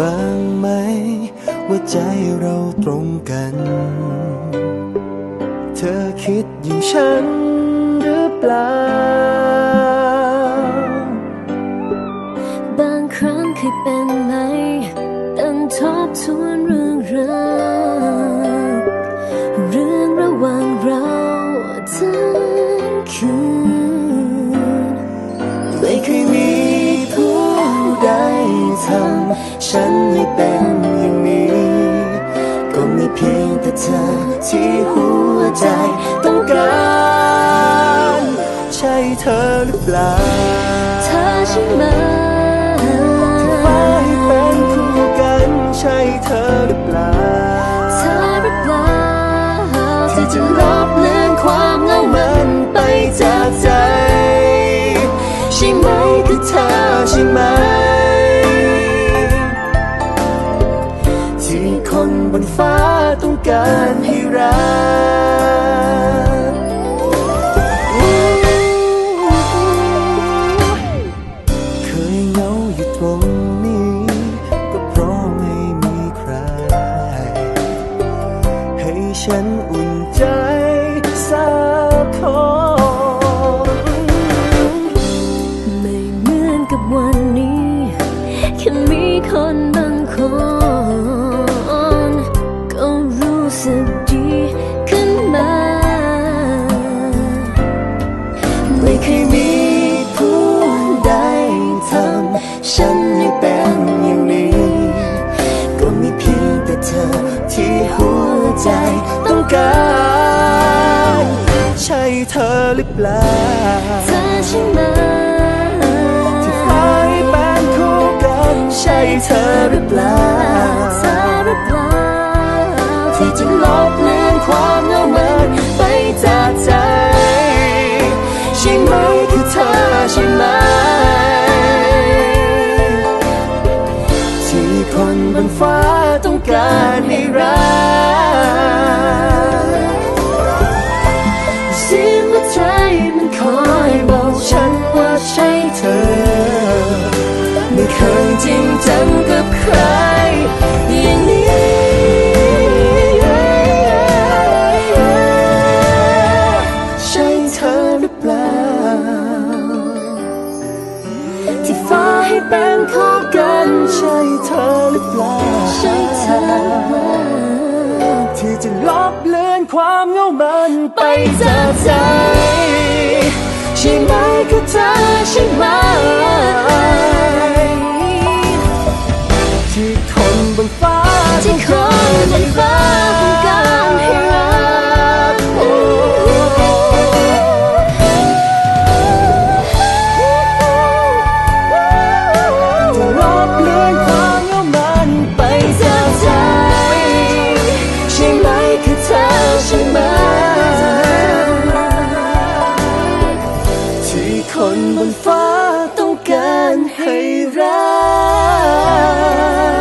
บ้างไหม ว่าใจเราตรงกัน เธอคิดอย่างฉันหรือเปล่า บางครั้งเคยเป็นไหมตั้งทบทวนำฉันให้เป็นอย่างนี้ ก็มีเพียงแต่เธอที่หัวใจต้องการใช่เธอหรือเปล่า เธอใช่ไหมฟ้าให้เป็นคู่กันใช่เธอหรือ การให้รักเคยเหงาอยู่ตรงนี้ ก็เพราะไม่มีใคร ให้ฉันอุ่นใจสัก ใจต้องการใช่เธอหรือเปล่า เธอใช่ไหมที่ฟ้าให้เป็นคู่กันใช่เธอหรือเปล่าเธอหรือเปล่าที่จะลบเลือนความเหงามันไปจากใจใช่ไหมคือเธอใช่ไหมที่คนบนฟ้าต้องการให้รัก ใจมันคอยบอกฉันว่าใช่เธอ ไม่เคยจริงจังกับใคร อย่างนี้ ใช่เธอหรือเปล่า ที่ฟ้าให้เป็นคู่กัน ใช่เธอหรือเปล่า ใช่เธอ ที่จะลบเลือนความเหงามันไปจากใจ ใช่ไหมคือเธอใช่ไหม ที่คนบนฟ้าที่คนบนฟ้า บนฟ้าต้องการให้รัก